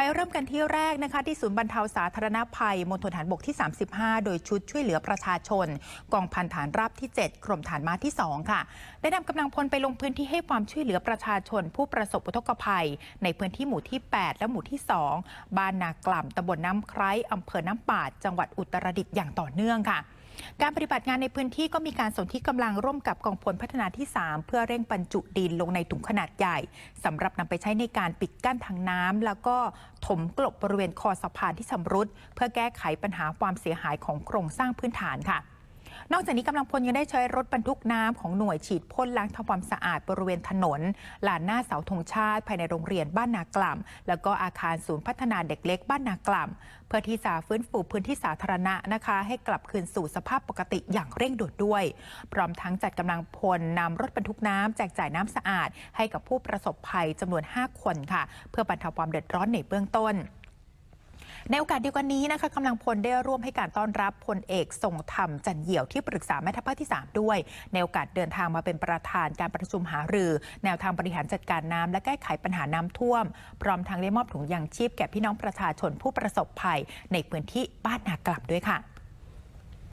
ไปเริ่มกันที่แรกนะคะ ที่ศูนย์บรรเทาสาธารณภัยมณฑลฐานบกที่ 35 โดยชุดช่วยเหลือประชาชน กองพันฐานราบที่ 7 กรมฐานม้าที่ 2 ค่ะ ได้นำกำลังพลไปลงพื้นที่ให้ความช่วยเหลือประชาชน ผู้ประสบอุทกภัย ในพื้นที่หมู่ที่ 8 และหมู่ที่ 2 บ้านนากล่ำตำบลน้ำไคร้อำเภอน้ำปาด จังหวัดอุตรดิตถ์อย่างต่อเนื่องค่ะ การปฏิบัติงานในพื้นที่ก็มีการสนที่กำลังร่วมกับกองพลพัฒนาที่ 3 เพื่อเร่งบรรจุดินลงในถุงขนาดใหญ่สำหรับนำไปใช้ในการปิดกั้นทางน้ำแล้วก็ถมกลบบริเวณคอสะพานที่ชำรุด เพื่อแก้ไขปัญหาความเสียหายของโครงสร้างพื้นฐานค่ะ นอกจากนี้กำลังพลยังได้ใช้รถบรรทุกน้ำของหน่วยฉีดพ่นล้างทำความสะอาดบริเวณถนนลานหน้าเสาธงชาติ ภายในโรงเรียนบ้านนากล่ำแล้วก็อาคารศูนย์พัฒนาเด็กเล็กบ้านนากล่ำเพื่อที่จะฟื้นฟูพื้นที่สาธารณะนะคะ ให้กลับคืนสู่สภาพปกติอย่างเร่งด่วนด้วย พร้อมทั้งจัดกำลังพลนำรถบรรทุกน้ำแจกจ่ายน้ำสะอาด ให้กับผู้ประสบภัยจำนวน 5 คนค่ะ เพื่อบรรเทาความเดือดร้อนในเบื้องต้น ในโอกาสเดียวกันนี้นะคะกำลังพลได้ร่วมให้การต้อนรับพลเอกทรงธรรมจันเหี่ยวที่ปรึกษาแม่ทัพภาคที่ 3 ด้วย ในโอกาสเดินทางมาเป็นประธานการประชุมหารือ แนวทางบริหารจัดการน้ำและแก้ไขปัญหาน้ำท่วม พร้อมทางได้มอบถุงยางชีพแก่พี่น้องประชาชนผู้ประสบภัย ในพื้นที่บ้านนากลับด้วยค่ะ